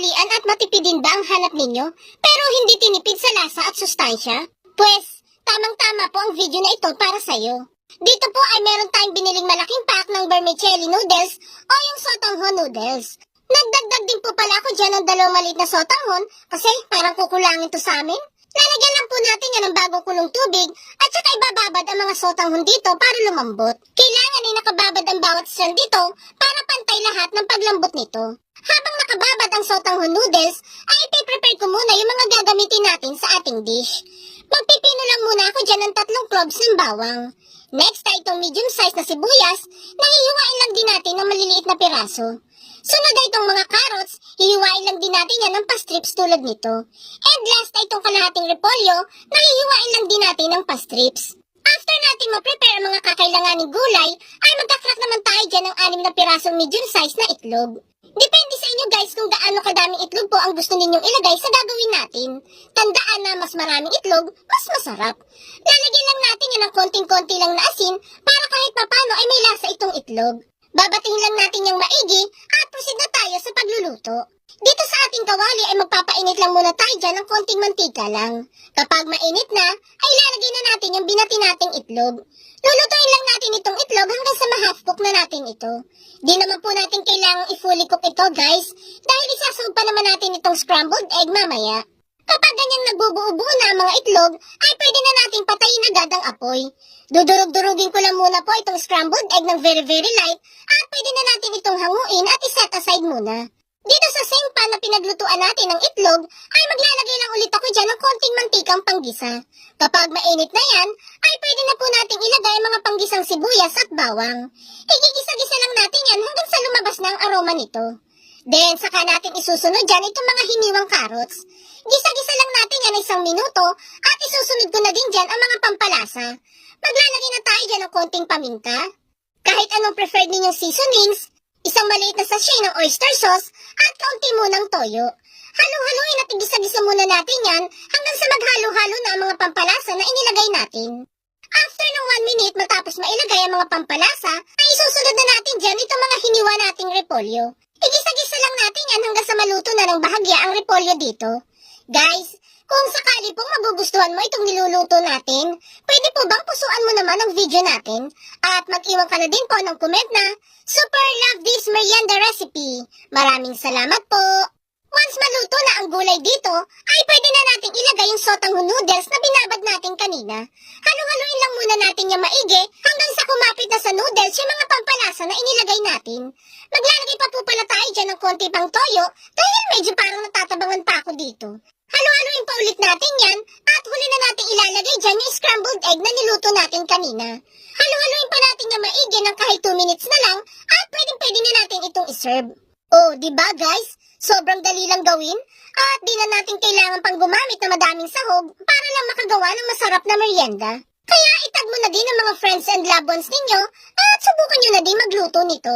madalian at matipidin ba ang hanap ninyo, pero hindi tinipid sa lasa at sustansya? Pwes, tamang-tama po ang video na ito para sa'yo. Dito po ay meron tayong biniling malaking pack ng vermicelli noodles o yung sotanghon noodles. Nagdagdag din po pala ako dyan ng dalawang maliit na sotanghon kasi parang kukulangin to sa amin. Lalagyan lang po natin yan ng bagong kulong tubig at saka ibababad ang mga sotanghon dito para lumambot. Kailangan ay nakababad ang bawat strand dito para pantay lahat ng paglambot nito. Habang nakababad ang sotanghon noodles, ay ipiprepare ko muna yung mga gagamitin natin sa ating dish. Magpipino lang muna ako dyan ng tatlong cloves ng bawang. Next ay itong medium size na sibuyas na hihiwain lang din natin ng maliliit na piraso. Sunod ay itong mga carrots, hihiwain lang din natin yan ng pastrips tulad nito. And last ay itong kalahating repolyo na hihiwain lang din natin ng pastrips. After natin ma-prepare ang mga kakailanganing gulay, ay magkakrak naman tayo dyan ng anim na pirasong medium size na itlog. Depende sa inyo guys kung gaano kadaming itlog po ang gusto ninyong ilagay sa gagawin natin. Tandaan na mas maraming itlog, mas masarap. Lalagyan lang natin yan ng konting-konti lang na asin para kahit papano ay may lasa itong itlog. Babatingin lang natin yung maigi at proceed na tayo sa pagluluto. Dito sa ating kawali ay magpapainit lang muna tayo dyan ng konting mantika lang. Kapag mainit na, ay lalagay na natin yung binati nating itlog. Lulutuin lang natin itong itlog hanggang sa ma-half cook na natin ito. Di naman po natin kailangang i-fully cook ito guys, dahil isasawag pa naman natin itong scrambled egg mamaya. Kapag ganyang nagbubuo-buo na ang mga itlog, ay pwede na nating patayin agad ang apoy. Dudurog-durugin ko lang muna po itong scrambled egg ng very very light at pwede na natin itong hanguin at iset aside muna. Dito sa same pan na pinaglutuan natin ng itlog, ay maglalagay lang ulit ako dyan ng konting mantikang panggisa. Kapag mainit na yan, ay pwede na po nating ilagay mga panggisang sibuyas at bawang. Igigisa-gisa lang natin yan hanggang sa lumabas na ang aroma nito. Then, saka natin isusunod dyan itong mga hiniwang carrots. Gisa-gisa lang natin yan isang minuto at isusunod ko na din dyan ang mga pampalasa. Maglalagay na tayo dyan ng konting paminta. Kahit anong preferred ninyong seasonings, isang maliit na sachet ng oyster sauce at kaunti munang toyo. Halo-haloin at igisa-gisa muna natin yan hanggang sa maghalo-halo na ang mga pampalasa na inilagay natin. After ng 1 minute matapos mailagay ang mga pampalasa, ay isusunod na natin dyan itong mga hiniwa nating repolyo. Igisa-gisa lang natin yan hanggang sa maluto na ng bahagya ang repolyo dito. Guys, kung sakali pong magugustuhan mo itong niluluto natin, pwede po bang pusuan mo naman ang video natin? At mag-iwan ka na din po ng comment na, Super love this merienda recipe. Maraming salamat po. Once maluto na ang gulay dito, ay pwede na nating ilagay yung sotanghon noodles na binabad natin kanina. Halo-haloin lang muna natin yung maigi hanggang sa kumapit na sa noodles yung mga pampalasa na inilagay natin. Maglalagay pa po pala tayo dyan ng konti pang toyo dahil medyo parang natatabangan pa ako dito. Halo-haloin pa ulit natin yan at huli na natin ilalagay dyan yung scrambled egg na niluto natin kanina. Halo-haloin pa natin yung maigi ng kahit 2 minutes na lang at pwedeng-pwede na natin itong iserve. Oh, di ba guys? Sobrang dali lang gawin at di na natin kailangan pang gumamit na madaming sahog para lang makagawa ng masarap na merienda. Kaya itag mo na din ang mga friends and loved ones ninyo at subukan nyo na din magluto nito.